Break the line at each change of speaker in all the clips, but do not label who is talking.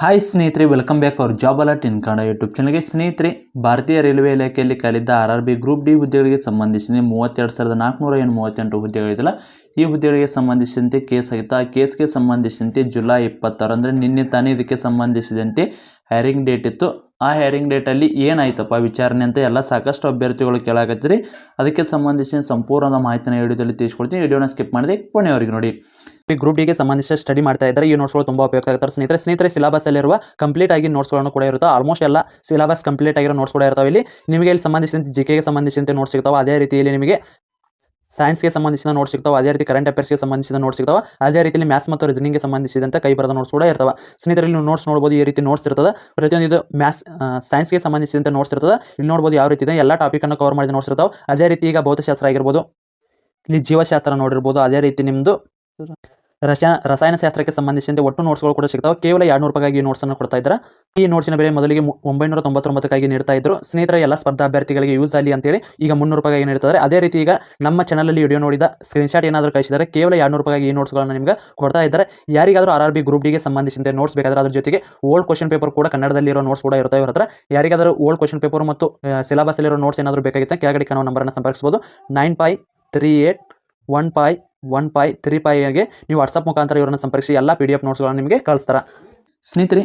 Hi ಸ್ನೇಹಿತರೆ welcome back ಅವ್ರ job alert in Kannada YouTube ಚಾನಲ್ಗೆ ಸ್ನೇಹಿತರೆ, ಭಾರತೀಯ ರೈಲ್ವೆ ಇಲಾಖೆಯಲ್ಲಿ ಕಲಿದ್ದ R R B group D ಹುದ್ದೆಗಳಿಗೆ ಸಂಬಂಧಿಸಿದ ಮೂವತ್ತೆರಡು ಸಾವಿರದ ನಾಲ್ಕುನೂರ ಏನು ಮೂವತ್ತೆಂಟು ಹುದ್ದೆಗಳಿದೆಯಲ್ಲ ಈ ಹುದ್ದೆಗಳಿಗೆ ಸಂಬಂಧಿಸಿದಂತೆ ಕೇಸ್ ಆಗಿತ್ತು ಆ ಕೇಸ್ಗೆ ಸಂಬಂಧಿಸಿದಂತೆ ಜುಲೈ ಇಪ್ಪತ್ತಾರು ಅಂದರೆ ನಿನ್ನೆ ತಾನೇ ಇದಕ್ಕೆ ಸಂಬಂಧಿಸಿದಂತೆ ಹೈರಿಂಗ್ ಡೇಟ್ ಇತ್ತು. ಆ ಹೈರಿಂಗ್ ಡೇಟಲ್ಲಿ ಏನಾಯ್ತಪ್ಪ ವಿಚಾರಣೆ ಅಂತ ಎಲ್ಲ ಸಾಕಷ್ಟು ಅಭ್ಯರ್ಥಿಗಳು ಕೇಳಾಕತ್ತೀರಿ ಅದಕ್ಕೆ ಸಂಬಂಧಿಸಿದ ಸಂಪೂರ್ಣದ ಮಾಹಿತಿನ ವಿಡಿಯೋದಲ್ಲಿ ತಿಳಿಸ್ಕೊಡ್ತೀನಿ. ವಿಡಿಯೋನ ಸ್ಕಿಪ್ ಮಾಡಿದೆ ಕೊನೆಯವರೆಗೆ ನೋಡಿ. ಈ ಗ್ರೂಪ್ ಡಿಗೆ ಸಂಬಂಧಿಸಿದ ಸ್ಟಡಿ ಮಾಡ್ತಾ ಇದ್ದಾರೆ. ಈ ನೋಟ್ಸ್ಗಳು ತುಂಬಾ ಉಪಯುಕ್ತ ಆಗುತ್ತೆ ಸ್ನೇಹಿತರೆ ಸ್ನೇಹಿತರೆ ಸಿಲೆಬಸ್ ಅಲ್ಲಿರುವ ಕಂಪ್ಲೀಟ್ ಆಗಿ ನೋಟ್ಸ್ಗಳನ್ನು ಕೂಡ ಇರುತ್ತೆ? ಆಲ್ಮೋಸ್ಟ್ ಎಲ್ಲ ಸಿಲಬಸ್ ಕಂಪ್ಲೀಟ್ ಆಗಿರೋ ನೋಟ್ಸ್ ಕೂಡ ಇರ್ತಾವೆ. ಇಲ್ಲಿ ನಿಮಗೆ ಇಲ್ಲಿ ಸಂಬಂಧಿಸಿದಂತೆ ಜಿ ಕೆಗೆ ಸಂಬಂಧಿಸಿದಂತೆ ನೋಟ್ಸ್ ಸಿಗ್ತಾವೆ. ಅದೇ ರೀತಿಯಲ್ಲಿ ನಿಮಗೆ ಸೈನ್ಸ್ಗೆ ಸಂಬಂಧಿಸಿದ ನೋಟ್ಸ್ ಸಿಗ್ತಾವೆ. ಅದೇ ರೀತಿ ಕರೆಂಟ್ ಅಫೇರ್ಸ್ಗೆ ಸಂಬಂಧಿಸಿದ ನೋಟ್ಸ್ ಸಿಗ್ತಾವೆ. ಅದೇ ರೀತಿಯಲ್ಲಿ ಮ್ಯಾಥ್ಸ್ ಮತ್ತು ರೀಸನಿಂಗ್ಗೆ ಸಂಬಂಧಿಸಿದಂತೆ ಕೈ ಬರದ ನೋಟ್ಸ್ ಕೂಡ ಇರ್ತವೆ. ಸ್ನೇಹಿತರೆ ನೀವು ನೋಟ್ಸ್ ನೋಡ್ಬೋದು ಈ ರೀತಿ ನೋಟ್ಸ್ ಇರ್ತದೆ. ಪ್ರತಿಯೊಂದು ಇದು ಮ್ಯಾಥ್ಸ್ ಸೈನ್ಸ್ಗೆ ಸಂಬಂಧಿಸಿದಂತೆ ನೋಟ್ಸ್ ಇರ್ತದೆ. ಇಲ್ಲಿ ನೋಡ್ಬೋದು ಯಾವ ರೀತಿ ಇದೆ. ಎಲ್ಲ ಟಾಪಿಕನ್ನು ಕವರ್ ಮಾಡಿದ ನೋಟ್ಸ್ ಇರ್ತಾವೆ. ಅದೇ ರೀತಿ ಈಗ ಭೌತಶಾಸ್ತ್ರ ಆಗಿರ್ಬೋದು. ಇಲ್ಲಿ ಜೀವಶಾಸ್ತ್ರ ನೋಡಿರ್ಬೋದು. ಅದೇ ರೀತಿ ನಿಮ್ಮದು ರಸಾಯನ, ರಸಾಯನಶಾಸ್ತ್ರಕ್ಕೆ ಸಂಬಂಧಿಸಿದಂತೆ ಒಟ್ಟು ನೋಟ್ಸ್ಗಳು ಕೂಡ ಸಿಗ್ತಾವೆ. ಕೇವಲ ಎರಡು ನೂರು ಈ ನೋಟ್ಸನ್ನು ಕೊಡ್ತಾ ಇದ್ದಾರೆ. ಈ ನೋಟ್ಸಿನ ಬೆಲೆ ಮೊದಲಿಗೆ ಒಂಬೈನೂರ ತೊಂಬತ್ತೊಂಬತ್ತಕ್ಕಾಗಿ ನೀಡ್ತಾ ಇದ್ರು. ಸ್ನೇಹಿತರ, ಎಲ್ಲ ಸ್ಪರ್ಧಾ ಅಭ್ಯರ್ಥಿಗಳಿಗೆ ಯೂಸ್ ಆಗಲಿ ಅಂತೇಳಿ ಈಗ ಮುನ್ನೂರು ರೂಪಾಯಿಗೆ ನೀಡ್ತಾರೆ ಅದೇ ರೀತಿ ಈಗ ನಮ್ಮ ಚಾನಲಲ್ಲಿ ವಿಡಿಯೋ ನೋಡಿದ ಸ್ಕ್ರೀನ್ಶಾಟ್ ಏನಾದರೂ ಕಳಿಸಿದರೆ ಕೇವಲ ಎರಡು ನೂರು ರೂಪಾಯಿಗೆ ಈ ನೋಟ್ಸ್ಗಳನ್ನು ನಿಮಗೆ ಕೊಡ್ತಾ ಇದ್ದಾರೆ. ಯಾರಿಗಾದರೂ ಆರ್ ಆರ್ ಬಿ ಗ್ರೂಪ್ ಡಿಗೆ ಸಂಬಂಧಿಸಿದಂತೆ ನೋಟ್ಸ್ ಬೇಕಾದ್ರೆ ಅದ್ರ ಜೊತೆಗೆ ಓಲ್ಡ್ ಕ್ವಶನ್ ಪೇಪರ್ ಕೂಡ ಕನ್ನಡದಲ್ಲಿರೋ ನೋಟ್ಸ್ ಕೂಡ ಇರ್ತಾ ಇವ್ರ ಹತ್ರ ಯಾರಿಗಾದರೂ ಓಲ್ಡ್ ಕ್ವಶನ್ ಪೇಪರ್ ಮತ್ತು ಸಿಲೆಬಸ್ಸಲ್ಲಿರೋ ನೋಟ್ಸ್ ಏನಾದರೂ ಬೇಕಾಗಿತ್ತು ಕೆಳಗಡೆ ಕಾಣುವ ನಂಬರನ್ನು ಸಂಪರ್ಕಿಸಬಹುದು. Nine five three eight one five one five, three ಪೈಗೆ ನೀವು ವಾಟ್ಸಪ್ ಮುಖಾಂತರ ಇವರನ್ನು ಸಂಪರ್ಕಿಸಿ, ಎಲ್ಲ ಪಿ ಡಿ ಎಫ್ ನೋಟ್ಸ್ಗಳನ್ನು ನಿಮಗೆ ಕಳಿಸ್ತಾರೆ. ಸ್ನೇಹಿತರೆ,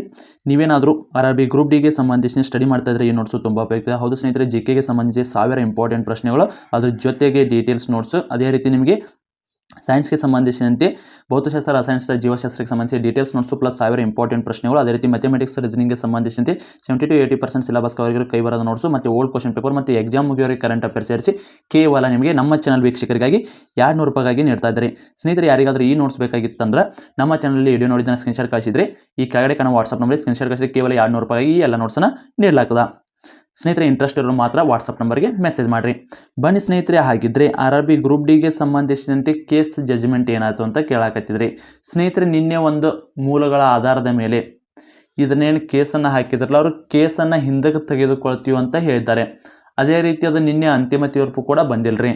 ನೀವೇನಾದರೂ ಆರ್ ಆರ್ ಬಿ ಗ್ರೂಪ್ ಡಿಗೆ ಸಂಬಂಧಿಸಿ ಸ್ಟಡಿ ಮಾಡ್ತಾ ಇದ್ರೆ ಈ ನೋಟ್ಸು ತುಂಬ ಉಪಯುಕ್ತ. ಹೌದು ಸ್ನೇಹಿತರೆ ಜಿ ಕೆಗೆ ಸಂಬಂಧಿಸಿ ಸಾವಿರ ಇಂಪಾರ್ಟೆಂಟ್ ಪ್ರಶ್ನೆಗಳು. ಅದ್ರ ಜೊತೆಗೆ ಡೀಟೇಲ್ಸ್ ನೋಟ್ಸು ಅದೇ ರೀತಿ ನಿಮಗೆ ಸೈನ್ಸ್ಗೆ ಸಂಬಂಧಿಸಿದಂತೆ ಭೌತಶಾಸ್ತ್ರ, ರಸಾಯನಶಾಸ್ತ್ರ, ಜೀವಶಾಸ್ತ್ರಕ್ಕೆ ಸಂಬಂಧಿಸಿದ ಡೀಟೇಲ್ಸ್ ನೋಟ್ಸು ಪ್ಲಸ್ ಸಾವಿರ ಇಂಪಾರ್ಟೆಂಟ್ ಪ್ರಶ್ನೆಗಳು. ಅದೇ ರೀತಿ ಮ್ಯಾಥಮೆಟಿಕ್ಸ್ ರೀಸನಿಂಗ್ಗೆ ಸಂಬಂಧಿಸಿದಂತೆ seventy to eighty percent syllabus ಕವರಿಗೆ ಕೈ ಬರೋದು ನೋಟ್ಸು ಮತ್ತು ಓಲ್ಡ್ ಕ್ವಶನ್ ಪೇಪರ್ ಮತ್ತು ಎಕ್ಸಾಮ್ ಮುಗಿಯೋರಿಗೆ ಕರೆಂಟ್ ಅಫೇರ್ ಸೇರಿಸಿ, ಕೇವಲ ನಿಮಗೆ ನಮ್ಮ ಚಾನಲ್ ವೀಕ್ಷಕರಿಗಾಗಿ ಎರಡು ನೂರು ರೂಪಾಯಿಗಾಗಿ ನೀಡ್ತಾ ಇದ್ದಾರೆ. ಸ್ನೇಹಿತರೆ, ಯಾರಿಗಾದ್ರೂ ಈ ನೋಟ್ಸ್ ಬೇಕಾಗಿತ್ತಂದ್ರೆ ನಮ್ಮ ಚಾನಲಲ್ಲಿ ವಿಡಿಯೋ ನೋಡಿದ ಸ್ಕ್ರೀನ್ಶಾಟ್ ಕಳಿಸಿದ್ರೆ, ಈ ಕೆಳಗಡೆ ಕಾಣೋ ವಾಟ್ಸಪ್ ನಂಬರ್ ಸ್ಕ್ರೀನ್ಶಾಟ್ ಕಳಿಸಿದ್ರೆ ಕೇವಲ ಎರಡು ನೂರು ರೂಪಾಯಿಗೆ ಈ ಎಲ್ಲ ನೋಟ್ಸನ್ನು ನೀಡಲಾಗ್ತದೆ. ಸ್ನೇಹಿತರೆ ಇಂಟ್ರೆಸ್ಟ್ ಇರೋರು ಮಾತ್ರ ವಾಟ್ಸಪ್ ನಂಬರ್ಗೆ ಮೆಸೇಜ್ ಮಾಡಿರಿ. ಬನ್ನಿ ಸ್ನೇಹಿತರೆ, ಹಾಗಿದ್ರೆ ಆರ್ ಆರ್ ಬಿ ಗ್ರೂಪ್ ಡಿಗೆ ಸಂಬಂಧಿಸಿದಂತೆ ಕೇಸ್ ಜಜ್ಮೆಂಟ್ ಏನಾಯಿತು ಅಂತ ಕೇಳಾಕತ್ತಿದ್ರಿ. ಸ್ನೇಹಿತರೆ, ನಿನ್ನೆ ಒಂದು ಮೂಲಗಳ ಆಧಾರದ ಮೇಲೆ ಇದನ್ನೇನು ಕೇಸನ್ನು ಹಾಕಿದ್ರಲ್ಲ, ಅವರು ಕೇಸನ್ನು ಹಿಂದಕ್ಕೆ ತೆಗೆದುಕೊಳ್ತೀವಿ ಅಂತ ಹೇಳಿದ್ದಾರೆ. ಅದೇ ರೀತಿ ಅದು ನಿನ್ನೆ ಅಂತಿಮ ತೀರ್ಪು ಕೂಡ ಬಂದಿಲ್ಲರಿ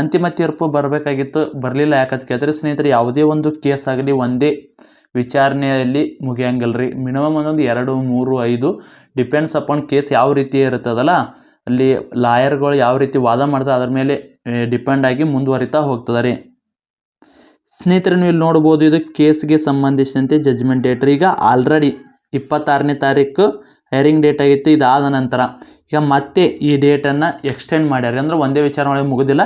ಅಂತಿಮ ತೀರ್ಪು ಬರಬೇಕಾಗಿತ್ತು, ಬರಲಿಲ್ಲ ಯಾಕಂತ ಕೇಳಿದ್ರೆ ಸ್ನೇಹಿತರೆ, ಯಾವುದೇ ಒಂದು ಕೇಸ್ ಆಗಲಿ, ಒಂದೇ ವಿಚಾರಣೆಯಲ್ಲಿ ಮುಗಿಯಂಗಿಲ್ಲ ರೀ ಮಿನಿಮಮ್ ಒಂದೊಂದು ಎರಡು, ಮೂರು, ಐದು ಡಿಪೆಂಡ್ಸ್ ಅಪಾನ್ ಕೇಸ್ ಯಾವ ರೀತಿ ಇರ್ತದಲ್ಲ ಅಲ್ಲಿ ಲಾಯರ್ಗಳು ಯಾವ ರೀತಿ ವಾದ ಮಾಡ್ತಾರೆ ಅದ್ರ ಮೇಲೆ ಡಿಪೆಂಡ್ ಆಗಿ ಮುಂದುವರಿತಾ ಹೋಗ್ತದೆ ರೀ. ಸ್ನೇಹಿತರೆ, ನೀವು ಇಲ್ಲಿ ನೋಡ್ಬೋದು, ಇದು ಕೇಸ್ಗೆ ಸಂಬಂಧಿಸಿದಂತೆ ಜಜ್ಮೆಂಟ್ ಡೇಟ್ ಈಗ ಆಲ್ರೆಡಿ ಇಪ್ಪತ್ತಾರನೇ ತಾರೀಕು ಹೈರಿಂಗ್ ಡೇಟ್ ಆಗಿತ್ತು, ಇದಾದ ನಂತರ. ಈಗ ಮತ್ತೆ ಈ ಡೇಟನ್ನು ಎಕ್ಸ್ಟೆಂಡ್ ಮಾಡ್ಯಾರ ಅಂದ್ರೆ ಒಂದೇ ವಿಚಾರ ಮಾಡಿ ಮುಗೋದಿಲ್ಲ.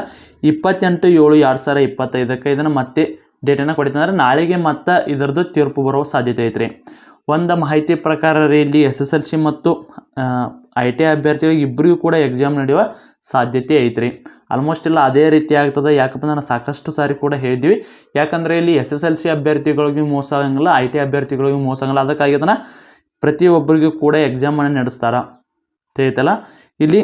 ಇಪ್ಪತ್ತೆಂಟು ಏಳು ಎರಡು ಸಾವಿರ ಇಪ್ಪತ್ತೈದಕ್ಕೆ ಇದನ್ನು ಮತ್ತೆ ಡೇಟನ್ನು ಕೊಡಿತಂದ್ರೆ ನಾಳೆಗೆ ಮತ್ತೆ ಇದರದ್ದು ತೀರ್ಪು ಬರುವ ಸಾಧ್ಯತೆ ಐತ್ರಿ. ಒಂದು ಮಾಹಿತಿ ಪ್ರಕಾರ ರೀ ಇಲ್ಲಿ ಎಸ್ ಎಸ್ ಎಲ್ ಸಿ ಮತ್ತು ಐ ಟಿ ಅಭ್ಯರ್ಥಿಗಳಿಗೆ ಇಬ್ಬರಿಗೂ ಕೂಡ ಎಕ್ಸಾಮ್ ನಡೆಯುವ ಸಾಧ್ಯತೆ ಐತ್ರಿ. ಆಲ್ಮೋಸ್ಟ್ ಎಲ್ಲ ಅದೇ ರೀತಿ ಆಗ್ತದೆ. ಯಾಕಪ್ಪ ನಾನು ಸಾಕಷ್ಟು ಸಾರಿ ಕೂಡ ಹೇಳಿದ್ವಿ. ಯಾಕಂದರೆ ಇಲ್ಲಿ ಎಸ್ ಎಸ್ ಎಲ್ ಸಿ ಅಭ್ಯರ್ಥಿಗಳಿಗೂ ಮೋಸ ಆಗಂಗಿಲ್ಲ ಐ ಟಿ ಅಭ್ಯರ್ಥಿಗಳಿಗೂ ಮೋಸ ಆಗಂಗಿಲ್ಲ. ಅದಕ್ಕಾಗಿ ಅದನ್ನು ಪ್ರತಿಯೊಬ್ಬರಿಗೂ ಕೂಡ ಎಕ್ಸಾಮನ್ನು ನಡೆಸ್ತಾರೆ. ತಿಳಿತಲ್ಲ? ಇಲ್ಲಿ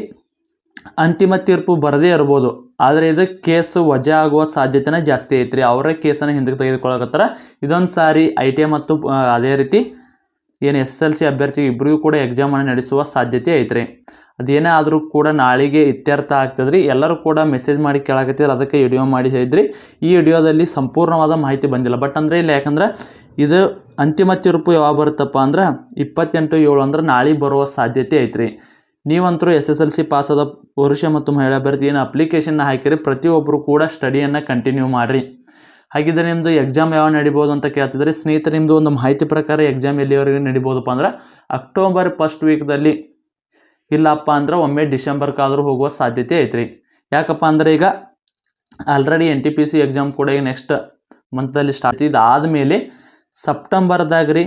ಅಂತಿಮ ತೀರ್ಪು ಬರದೇ ಇರ್ಬೋದು. ಆದರೆ ಇದು ಕೇಸ್ ವಜಾ ಆಗುವ ಸಾಧ್ಯತೆನೇ ಜಾಸ್ತಿ ಐತ್ರಿ. ಅವರ ಕೇಸನ್ನು ಹಿಂದಕ್ಕೆ ತೆಗೆದುಕೊಳ್ಳಕತ್ತಾರ. ಇದೊಂದು ಸಾರಿ ಐ ಟಿ ಐ ಮತ್ತು ಅದೇ ರೀತಿ ಏನು ಎಸ್ ಎಸ್ ಎಲ್ ಸಿ ಅಭ್ಯರ್ಥಿ ಇಬ್ಬರಿಗೂ ಕೂಡ ಎಕ್ಸಾಮನ್ನು ನಡೆಸುವ ಸಾಧ್ಯತೆ ಐತ್ರಿ. ಅದೇನೇ ಆದರೂ ಕೂಡ ನಾಳೆಗೆ ಇತ್ಯರ್ಥ ಆಗ್ತದ್ರಿ. ಎಲ್ಲರೂ ಕೂಡ ಮೆಸೇಜ್ ಮಾಡಿ ಕೇಳಾಕತ್ತಿದ್ರು ಅದಕ್ಕೆ ವಿಡಿಯೋ ಮಾಡಿ ಹೇಳಿದ್ರಿ. ಈ ವಿಡಿಯೋದಲ್ಲಿ ಸಂಪೂರ್ಣವಾದ ಮಾಹಿತಿ ಬಂದಿಲ್ಲ. ಬಟ್ ಅಂದರೆ ಇಲ್ಲ ಯಾಕಂದ್ರೆ ಇದು ಅಂತಿಮ ತೀರ್ಪು ಯಾವಾಗ ಬರುತ್ತಪ್ಪ ಅಂದ್ರೆ ಇಪ್ಪತ್ತೆಂಟು ಏಳು ಅಂದ್ರೆ ನಾಳೆ ಬರುವ ಸಾಧ್ಯತೆ ಐತ್ರಿ. ನೀವಂತರೂ ಎಸ್ ಎಸ್ ಎಲ್ ಸಿ ಪಾಸಾದ ಪುರುಷ ಮತ್ತು ಮಹಿಳಾ ಅಭ್ಯರ್ಥಿ ಏನು ಅಪ್ಲಿಕೇಶನ್ನ ಹಾಕಿರಿ. ಪ್ರತಿಯೊಬ್ಬರು ಕೂಡ ಸ್ಟಡಿಯನ್ನು ಕಂಟಿನ್ಯೂ ಮಾಡಿರಿ. ಹಾಗಿದ್ರೆ ನಿಮ್ಮದು ಎಕ್ಸಾಮ್ ಯಾವಾಗ ನಡಿಬೋದು ಅಂತ ಕೇಳ್ತಿದ್ರೆ ಸ್ನೇಹಿತರೆ ನಿಮ್ಮದು ಒಂದು ಮಾಹಿತಿ ಪ್ರಕಾರ ಎಕ್ಸಾಮ್ ಎಲ್ಲಿವರೆಗೆ ನಡಿಬೋದಪ್ಪ ಅಂದ್ರೆ ಅಕ್ಟೋಬರ್ ಫಸ್ಟ್ ವೀಕ್ದಲ್ಲಿ. ಇಲ್ಲಪ್ಪ ಅಂದ್ರೆ ಒಮ್ಮೆ ಡಿಸೆಂಬರ್ಗಾದರೂ ಹೋಗುವ ಸಾಧ್ಯತೆ ಐತ್ರಿ. ಯಾಕಪ್ಪ ಅಂದ್ರೆ ಈಗ already N T P C exam ಕೂಡ ಈಗ ನೆಕ್ಸ್ಟ್ ಮಂತಲ್ಲಿ ಸ್ಟಾರ್ಟ್ ಇದಾದಮೇಲೆ ಸೆಪ್ಟೆಂಬರ್ದಾಗ ರೀ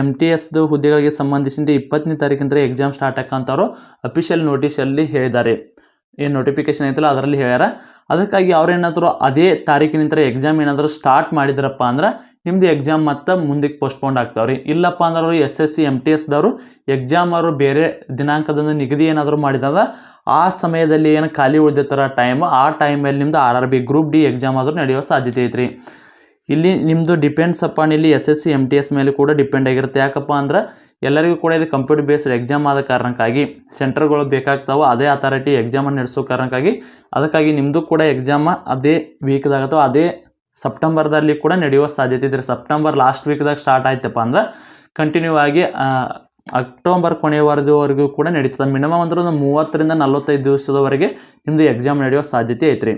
ಎಂ ಟಿ ಎಸ್ದು ಹುದ್ದೆಗಳಿಗೆ ಸಂಬಂಧಿಸಿದ ಇಪ್ಪತ್ತನೇ ತಾರೀಕಿಂದ ಎಕ್ಸಾಮ್ ಸ್ಟಾರ್ಟ್ ಅವರು ಅಫಿಷಿಯಲ್ ನೋಟಿಸಲ್ಲಿ ಹೇಳಿದ್ದಾರೆ. ಏನು ನೋಟಿಫಿಕೇಶನ್ ಐತಲ್ಲ ಅದರಲ್ಲಿ ಹೇಳ್ಯಾರ. ಅದಕ್ಕಾಗಿ ಅವ್ರೇನಾದರೂ ಅದೇ ತಾರೀಕಿನಿಂದ ಎಕ್ಸಾಮ್ ಏನಾದರೂ ಸ್ಟಾರ್ಟ್ ಮಾಡಿದ್ರಪ್ಪ ಅಂದ್ರೆ ನಿಮ್ಮದು ಎಕ್ಸಾಮ್ ಮತ್ತೆ ಮುಂದಕ್ಕೆ ಪೋಸ್ಟ್ಪೋಂಡ್ ಆಗ್ತಾವ್ರಿ. ಇಲ್ಲಪ್ಪ ಅಂದ್ರೆ ಅವರು S S C M T ಎಸ್ದವರು exam ಅವರು ಬೇರೆ ದಿನಾಂಕದಂದು ನಿಗದಿ ಏನಾದರೂ ಮಾಡಿದಾಗ ಆ ಸಮಯದಲ್ಲಿ ಏನು ಖಾಲಿ ಉಳಿದಿರ್ತಾರ ಟೈಮ್ ಆ ಟೈಮಲ್ಲಿ ನಿಮ್ಮದು R R B group D exam ಆದರೂ ನಡೆಯೋ ಸಾಧ್ಯತೆ ಐತ್ರಿ. ಇಲ್ಲಿ ನಿಮ್ಮದು ಡಿಪೆಂಡ್ಸ್ ಅಪಾನ್ ಇಲ್ಲಿ S S C M T S ಮೇಲೆ ಕೂಡ ಡಿಪೆಂಡ್ ಆಗಿರುತ್ತೆ. ಯಾಕಪ್ಪ ಅಂದ್ರೆ ಎಲ್ಲರಿಗೂ ಕೂಡ ಇದು ಕಂಪ್ಯೂಟರ್ ಬೇಸ್ಡ್ ಎಕ್ಸಾಮ್ ಆದ ಕಾರಣಕ್ಕಾಗಿ ಸೆಂಟರ್ಗಳು ಬೇಕಾಗ್ತಾವೋ, ಅದೇ ಅಥಾರಿಟಿ ಎಕ್ಸಾಮನ್ನು ನಡೆಸೋ ಕಾರಣಕ್ಕಾಗಿ. ಅದಕ್ಕಾಗಿ ನಿಮ್ಮದು ಕೂಡ ಎಕ್ಸಾಮ ಅದೇ ವೀಕ್ದಾಗತ್ತೋ ಅದೇ ಸೆಪ್ಟೆಂಬರ್ದಲ್ಲಿ ಕೂಡ ನಡೆಯುವ ಸಾಧ್ಯತೆ ಇದೆ ಸೆಪ್ಟೆಂಬರ್ ಲಾಸ್ಟ್ ವೀಕ್ದಾಗ ಸ್ಟಾರ್ಟ್ ಆಯ್ತಪ್ಪ ಅಂದ್ರೆ ಕಂಟಿನ್ಯೂ ಆಗಿ ಅಕ್ಟೋಬರ್ ಕೊನೆಯವರೆಗೂ ಕೂಡ ನಡೀತದೆ. ಮಿನಿಮಮ್ ಅಂದ್ರೆ ಒಂದು ಮೂವತ್ತರಿಂದ ನಲವತ್ತೈದು ದಿವಸದವರೆಗೆ ನಿಮ್ಮದು ಎಕ್ಸಾಮ್ ನಡೆಯೋ ಸಾಧ್ಯತೆ ಐತ್ರಿ.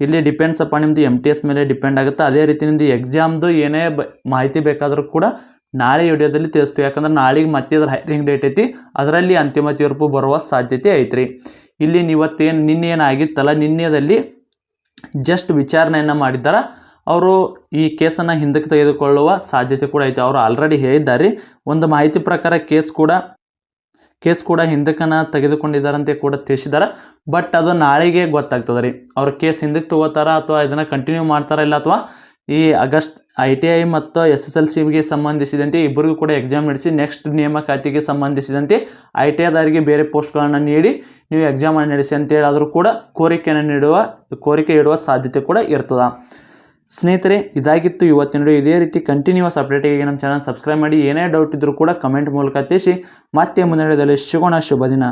ಇಲ್ಲಿ ಡಿಪೆಂಡ್ಸ್ ಅಪ್ಪ ನಿಮ್ಮದು ಎಂ ಟಿ ಎಸ್ ಮೇಲೆ ಡಿಪೆಂಡ್ ಆಗುತ್ತೆ. ಅದೇ ರೀತಿ ನಿಮ್ಮದು ಎಕ್ಸಾಮ್ದು ಏನೇ ಬ, ಮಾಹಿತಿ ಬೇಕಾದರೂ ಕೂಡ ನಾಳೆ ವಿಡಿಯೋದಲ್ಲಿ ತಿಳಿಸ್ತೀವಿ. ಯಾಕಂದ್ರೆ ನಾಳೆಗೆ ಮತ್ತೆ ಅದ್ರ ಹೈರಿಂಗ್ ಡೇಟ್ ಐತಿ. ಅದರಲ್ಲಿ ಅಂತಿಮ ತೀರ್ಪು ಬರುವ ಸಾಧ್ಯತೆ ಐತ್ರಿ. ಇಲ್ಲಿ ನೀವತ್ತೇನು ನಿನ್ನೆ ಏನಾಗಿತ್ತಲ್ಲ ನಿನ್ನೆದಲ್ಲಿ ಜಸ್ಟ್ ವಿಚಾರಣೆಯನ್ನು ಮಾಡಿದ್ದಾರೆ. ಅವರು ಈ ಕೇಸನ್ನು ಹಿಂದಕ್ಕೆ ತೆಗೆದುಕೊಳ್ಳುವ ಸಾಧ್ಯತೆ ಕೂಡ ಐತೆ. ಅವರು ಆಲ್ರೆಡಿ ಹೇಳಿದ್ದಾರೆ. ಒಂದು ಮಾಹಿತಿ ಪ್ರಕಾರ ಕೇಸ್ ಕೂಡ ಕೇಸ್ ಕೂಡ ಹಿಂದಕ್ಕನ ತೆಗೆದುಕೊಂಡಿದ್ದಾರಂತೆ ಕೂಡ ತಿಳಿಸಿದ್ದಾರೆ. ಬಟ್ ಅದು ನಾಳೆಗೆ ಗೊತ್ತಾಗ್ತದೆ ರೀ. ಅವ್ರ ಕೇಸ್ ಹಿಂದಕ್ಕೆ ತೊಗೋತಾರ ಅಥವಾ ಇದನ್ನು ಕಂಟಿನ್ಯೂ ಮಾಡ್ತಾರ ಇಲ್ಲ ಅಥವಾ ಈ ಆಗಸ್ಟ್ ಐ ಟಿ ಐ ಮತ್ತು ಎಸ್ ಎಸ್ ಎಲ್ ಸಿಗೆ ಸಂಬಂಧಿಸಿದಂತೆ ಇಬ್ಬರಿಗೂ ಕೂಡ ಎಕ್ಸಾಮ್ ನಡೆಸಿ ನೆಕ್ಸ್ಟ್ ನೇಮಕಾತಿಗೆ ಸಂಬಂಧಿಸಿದಂತೆ ಐ ಟಿ ಐದಾರಿಗೆ ಬೇರೆ ಪೋಸ್ಟ್ಗಳನ್ನು ನೀಡಿ ನೀವು ಎಕ್ಸಾಮನ್ನು ನಡೆಸಿ ಅಂತೇಳಿ ಆದರೂ ಕೂಡ ಕೋರಿಕೆಯನ್ನು ನೀಡುವ, ಕೋರಿಕೆ ಇಡುವ ಸಾಧ್ಯತೆ ಕೂಡ ಇರ್ತದೆ. ಸ್ನೇಹಿತರೆ, ಇದಾಗಿತ್ತು ಇವತ್ತಿನ ಇದೇ ರೀತಿ ಕಂಟಿನ್ಯೂಸ್ ಅಪ್ಡೇಟಿಗೆ ನಮ್ಮ ಚಾನಲ್ ಸಬ್ಸ್ಕ್ರೈಬ್ ಮಾಡಿ. ಏನೇ ಡೌಟ್ ಇದ್ದರೂ ಕೂಡ ಕಮೆಂಟ್ ಮೂಲಕ ತಿಳಿಸಿ. ಮತ್ತೆ ಮುಂದಿನ ವಿಡಿಯೋದಲ್ಲಿ ಶುಭ ದಿನ